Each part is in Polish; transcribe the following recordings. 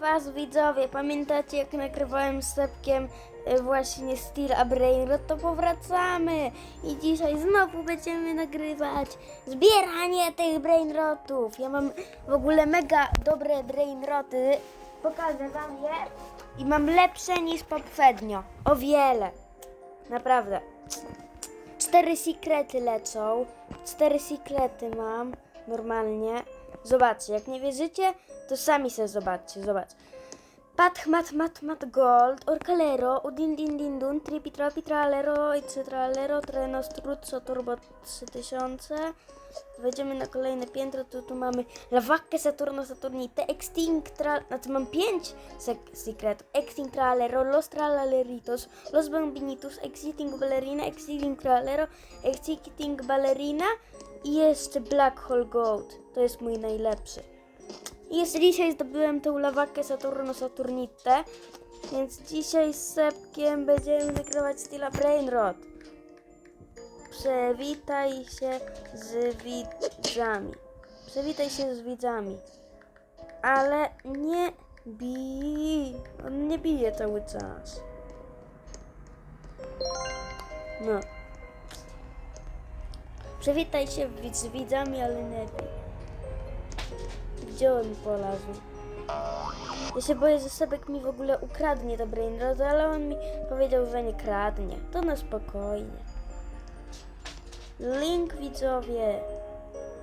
was widzowie, pamiętacie jak nagrywałem z Sepkiem y, właśnie Steel a Brainrot, to powracamy i dzisiaj znowu będziemy nagrywać zbieranie tych Brainrotów. Ja mam w ogóle mega dobre Brainroty, pokażę wam je i mam lepsze niż poprzednio, o wiele, naprawdę. Cztery sekrety lecą. Cztery sekrety mam normalnie. Zobaczcie, jak nie wierzycie, to sami sobie zobaczcie, zobacz. Pat, mat, mat, mat, gold, orcalero, udin, din, din, dun, tripi, trapi, tralero, i tralero, treno, struzzo, turbo 3000. Wejdziemy na kolejne piętro, to tu mamy Lawackę, Saturno, Saturnite, Extinct, tra... znaczy mam pięć sek- secretów. Extinct Tralero, Los Tralaleritos, Los Bambinitus, Exiting Ballerina, Exiting Tralero, Exiting Ballerina i jeszcze Black Hole Gold. To jest mój najlepszy. I jeszcze dzisiaj zdobyłem tą lawakę Saturno Saturnite, więc dzisiaj z Sepkiem będziemy wygrywać Stila Brainrot. Przywitaj się z widzami. Przywitaj się z widzami. Ale nie bij. On nie bije cały czas. No. Przywitaj się z widzami, ale nie bij. Gdzie on polazł? Ja się boję, że Sebek mi w ogóle ukradnie to Brainrod, ale on mi powiedział, że nie kradnie. To na spokojnie. Link widzowie.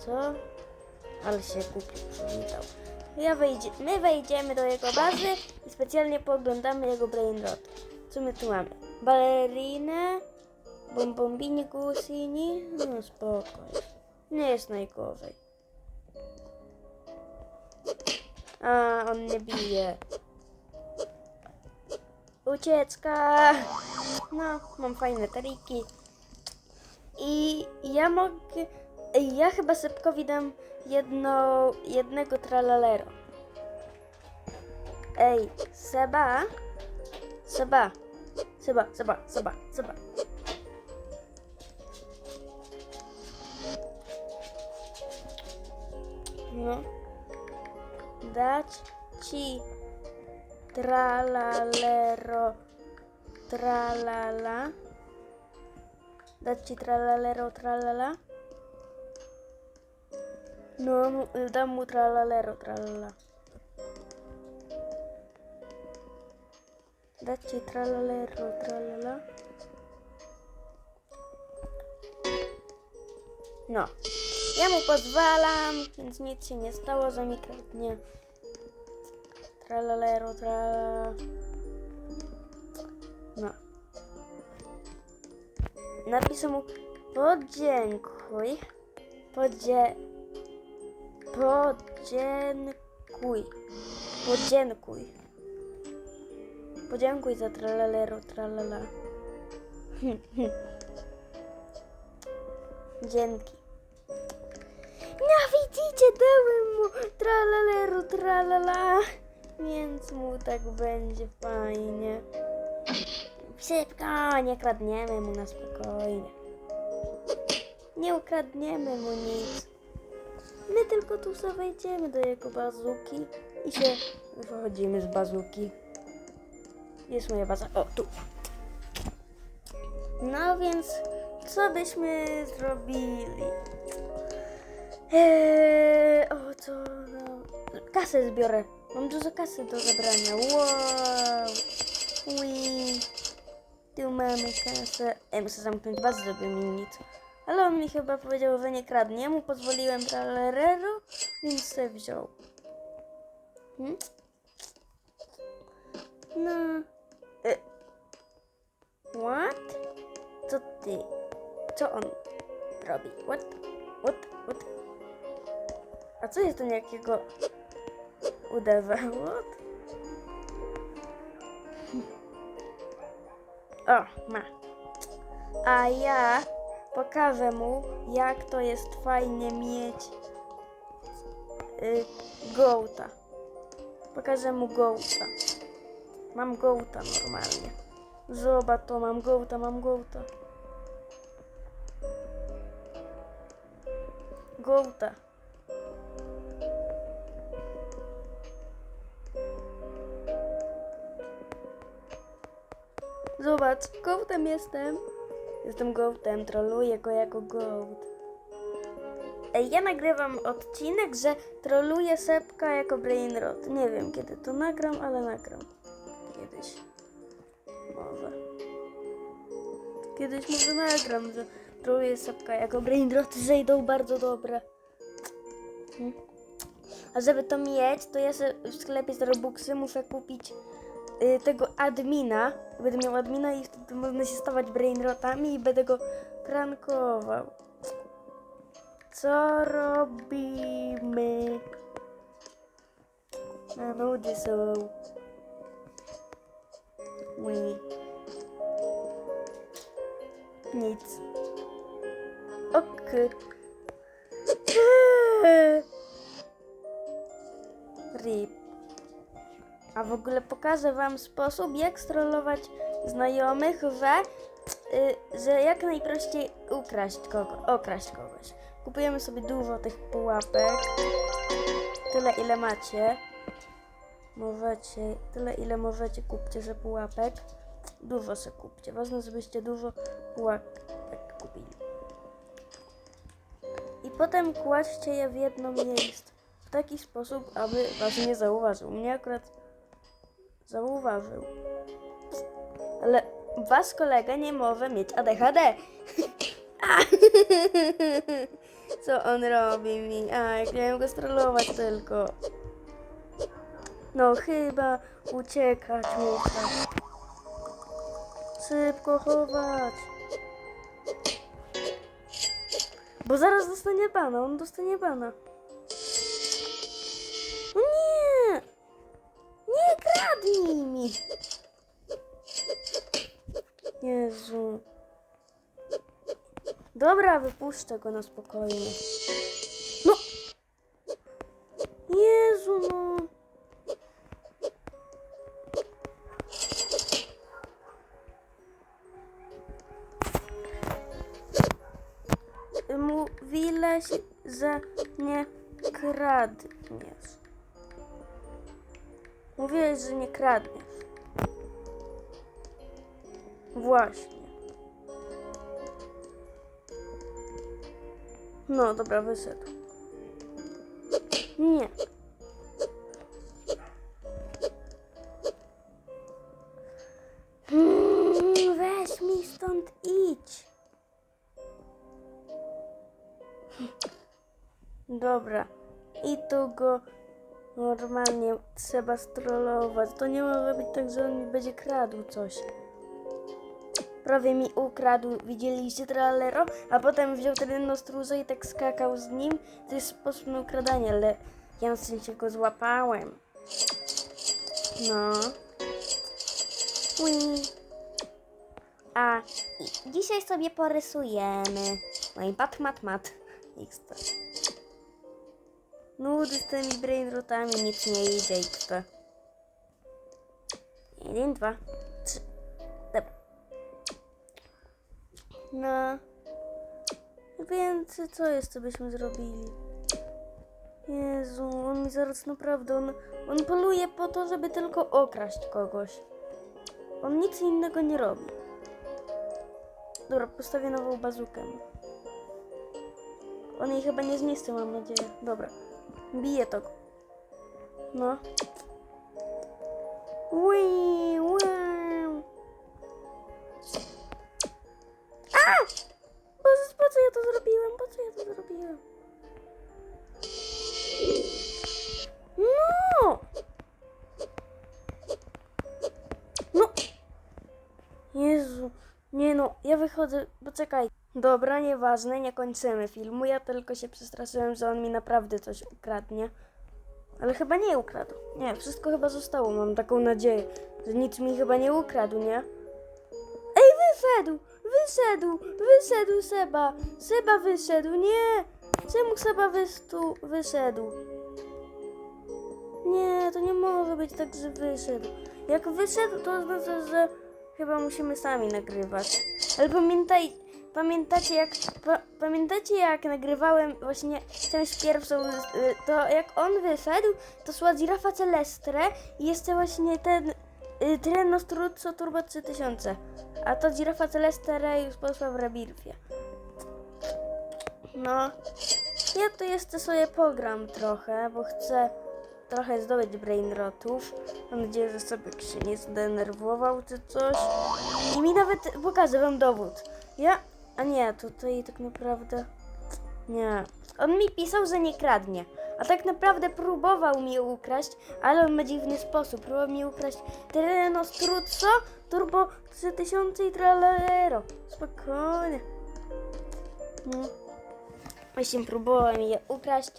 Co? Ale się kupił, przywitał. Ja wejdzie, my wejdziemy do jego bazy i specjalnie pooglądamy jego brainrot. Co my tu mamy? Balerinę, bombombini, gusini. No spokoj. Nie jest najgorzej. A, on nie bije. Ucieczka! No, mam fajne triki. I ja mogę. Ja chyba Sepkowi dam jedno, jednego tralalero. Ej, Seba? Seba. Seba, Seba, Seba, Seba. No. Dać ci tralalero tralala. Dać ci tralalero tralala? No, mu- dam mu tralalero tralala. Dać ci tralalero tralala? No. Ja mu pozwalam, więc nic się nie stało, że mi. Tralalero, tralala. No. Napiszę mu podziękuj. Podzie... Podziękuj. Podziękuj. Podziękuj za tralalero, tralala. Dzięki. No widzicie, dałem mu tralalero, tralala. Więc mu tak będzie fajnie. Szybko, nie kradniemy mu na spokojnie. Nie ukradniemy mu nic. My tylko tu sobie wejdziemy do jego bazuki i się wychodzimy z bazuki. Jest moja baza. O, tu. No więc, co byśmy zrobili? Eee, o, co? No. Kasę zbiorę. Mam dużo kasy do zabrania. Wow. Ui. Tu mamy kasę. Ej, muszę zamknąć bazę, żeby mi nic. Ale on mi chyba powiedział, że nie kradnie. Mu pozwoliłem tralerero, więc se wziął. Hmm? No. E. What? Co ty? Co on robi? What? What? What? A co jest to jakiego udawało? O, ma. A ja pokażę mu, jak to jest fajnie mieć y, gołta. Pokażę mu gołta. Mam gołta normalnie. Zobacz to, mam gołta, mam gołta. Gołta. Zobacz, gołtem jestem. Jestem gołtem, troluję go jako gołt. Ja nagrywam odcinek, że troluję Sepka jako Brainrot. Nie wiem kiedy to nagram, ale nagram. Kiedyś. Może. Kiedyś może nagram, że troluję Sepka jako Brainrot, że idą bardzo dobre. Hmm. A żeby to mieć, to ja w sklepie z Robuxy muszę kupić y, tego admina. Będę miał admina i wtedy można się stawać brainrotami i będę go prankował. Co robimy? Na nudy są. Ui. Nic. Ok. Rip. A w ogóle pokażę Wam sposób, jak strollować znajomych, że, y, że jak najprościej ukraść kogo, okraść kogoś. Kupujemy sobie dużo tych pułapek. Tyle ile macie. Możecie, tyle ile możecie kupcie ze pułapek. Dużo se kupcie. Ważne, żebyście dużo pułapek kupili. I potem kładźcie je w jedno miejsce. W taki sposób, aby was nie zauważył. Mnie akurat zauważył. Ale was kolega nie może mieć ADHD. Co on robi mi? A, jak miałem go strollować tylko. No chyba uciekać muszę. Szybko chować. Bo zaraz dostanie bana, on dostanie bana. Jezu. Dobra, wypuszczę go na spokojnie. No! Jezu, no! Mówiłeś, że nie kradniesz. Mówiłeś, że nie kradniesz. Właśnie. No, dobra, wyszedł. Nie. Mm, Weź mi stąd idź. Dobra. I tu go normalnie trzeba strollować. To nie może być tak, że on mi będzie kradł coś. Prawie mi ukradł, widzieliście trallero, a potem wziął ten nostróżę i tak skakał z nim. To jest sposób na ukradanie, ale ja na szczęście go złapałem. No. Ui. A dzisiaj sobie porysujemy. No i bat, mat, mat. XT. Nudy z tymi brainrotami, nic nie idzie XT. Jeden, dwa, No. Więc co jeszcze byśmy zrobili? Jezu, on mi zaraz naprawdę, on, on poluje po to, żeby tylko okraść kogoś. On nic innego nie robi. Dobra, postawię nową bazukę. On jej chyba nie zniszczy, mam nadzieję. Dobra. Bije to. No. Ui, Jezu, nie no, ja wychodzę, poczekaj. Dobra, nieważne, nie kończymy filmu, ja tylko się przestraszyłem, że on mi naprawdę coś ukradnie. Ale chyba nie ukradł. Nie, wszystko chyba zostało, mam taką nadzieję, że nic mi chyba nie ukradł, nie? Ej, wyszedł! Wyszedł! Wyszedł Seba! Seba wyszedł, nie! Czemu Seba wystu, wyszedł? Nie, to nie może być tak, że wyszedł. Jak wyszedł, to oznacza, że chyba musimy sami nagrywać. Ale pamiętaj, pamiętacie jak, pa, pamiętacie jak nagrywałem właśnie część pierwszą, y, to jak on wyszedł, to szła Girafa Celestre i jeszcze właśnie ten, y, Tyrannosaurus Turbo 3000. A to Girafa Celeste Reus poszła w Rebirfie. No, ja tu jeszcze sobie pogram trochę, bo chcę trochę zdobyć brainrotów. Mam nadzieję, że sobie się nie zdenerwował czy coś. I mi nawet pokażę wam dowód. Ja, a nie, tutaj tak naprawdę... Nie. On mi pisał, że nie kradnie. A tak naprawdę próbował mi ukraść, ale on ma dziwny sposób. Próbował mi ukraść Tyrannosaurus Turbo 3000 i tralero. Spokojnie. No. Właśnie próbował mi je ukraść,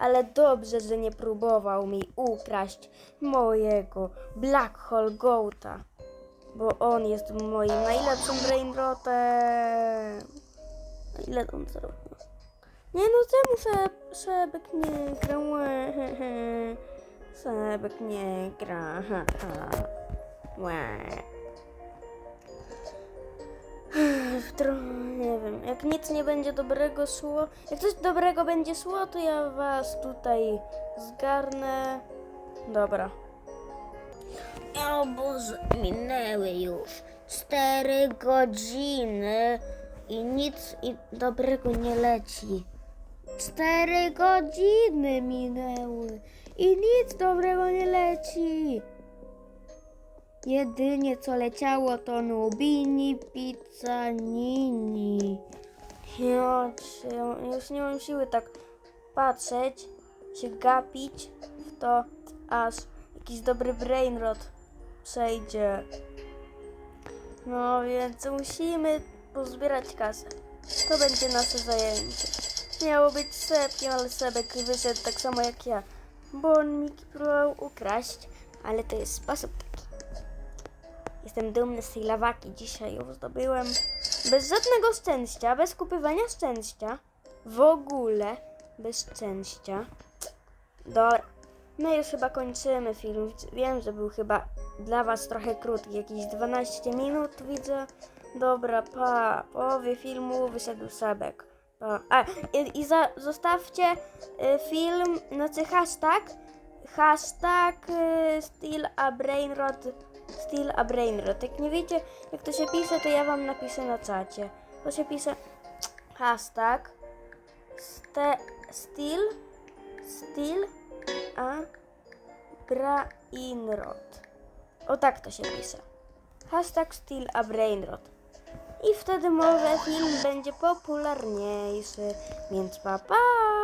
ale dobrze, że nie próbował mi ukraść mojego Black Hole Goata. Bo on jest moim najlepszym brainrotem. Ile on zarobił? Nie no, czemu se, Sebek nie gra? Sebek nie gra. Ha, ha. Nie wiem. Jak nic nie będzie dobrego szło, jak coś dobrego będzie szło, to ja was tutaj zgarnę. Dobra. O Boże, minęły już cztery godziny i nic i dobrego nie leci. Cztery godziny minęły i nic dobrego nie leci. Jedynie co leciało to Nubini Pizzanini. Ja, już nie mam siły tak patrzeć, się gapić w to, aż jakiś dobry brainrot przejdzie. No więc musimy pozbierać kasę. To będzie nasze zajęcie. Miało być sepkiem, ale Sebek wyszedł tak samo jak ja, bo on mi próbował ukraść, ale to jest sposób. Jestem dumny z tej lawaki. Dzisiaj ją zdobyłem bez żadnego szczęścia, bez kupywania szczęścia. W ogóle bez szczęścia. Dobra. My już chyba kończymy film. Wiem, że był chyba dla Was trochę krótki, jakieś 12 minut widzę. Dobra, pa. Połowie filmu wyszedł Sebek. Pa. A, i, i za, zostawcie y, film, znaczy hashtag, hashtag y, Still a Brainrot Still a Brainrot. Jak nie wiecie, jak to się pisze, to ja wam napiszę na czacie. To się pisze hashtag ste, still still a brainrot. O tak to się pisze. Hashtag still a brainrot. I wtedy może film będzie popularniejszy. Więc pa pa!